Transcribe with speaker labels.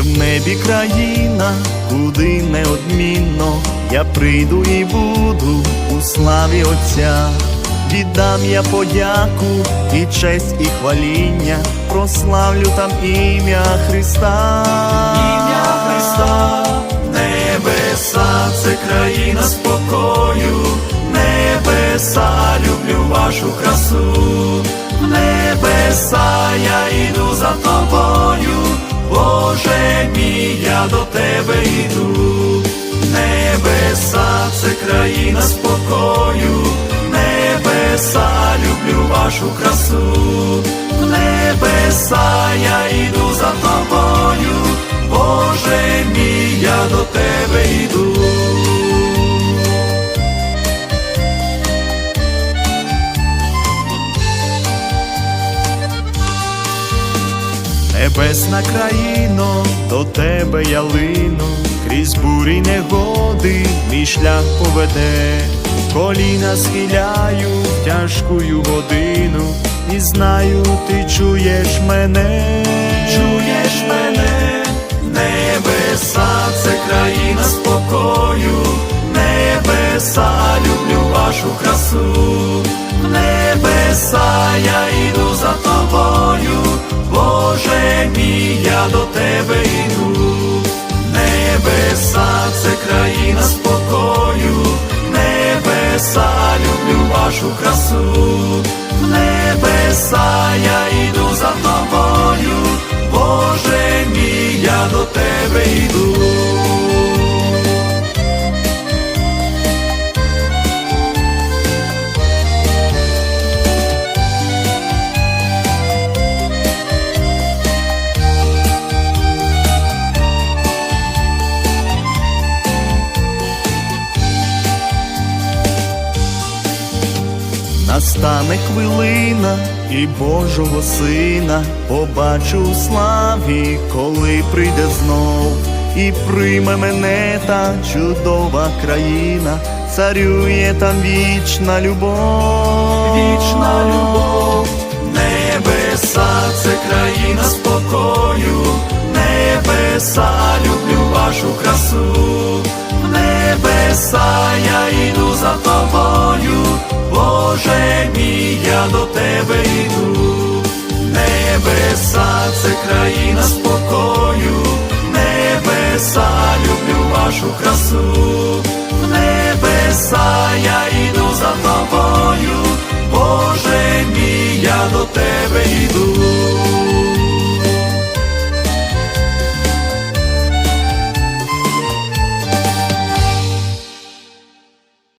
Speaker 1: небі країна, куди неодмінно. Я прийду і буду у славі Отця. Віддам я подяку і честь, і хваління, прославлю там ім'я Христа. Ім'я Христа, небеса, це країна спокою, небеса, люблю вашу красу, небеса, я йду за тобою, Боже мій, я до тебе йду, небеса, це країна спокою, Небесна країно, до тебе я лину, крізь бурі негоди мій шлях поведе, коліна схиляю в тяжкую годину, і знаю, ти чуєш мене, чуєш мене, небеса, це країна спокою, небеса, люблю вашу красу, Мій, я до тебе йду, небеса, це країна спокою, небеса, люблю вашу красу, небеса, я йду за тобою, Боже мій, я до тебе йду. Настане хвилина і Божого сина побачу у славі, коли прийде знов, і прийме мене та чудова країна, царює там вічна любов, вічна любов, небеса, це країна спокою, небеса, люблю вашу красу, небеса, я йду за тобою. Боже мій, я до тебе йду, небеса, це країна спокою, небеса, люблю вашу красу, небеса я.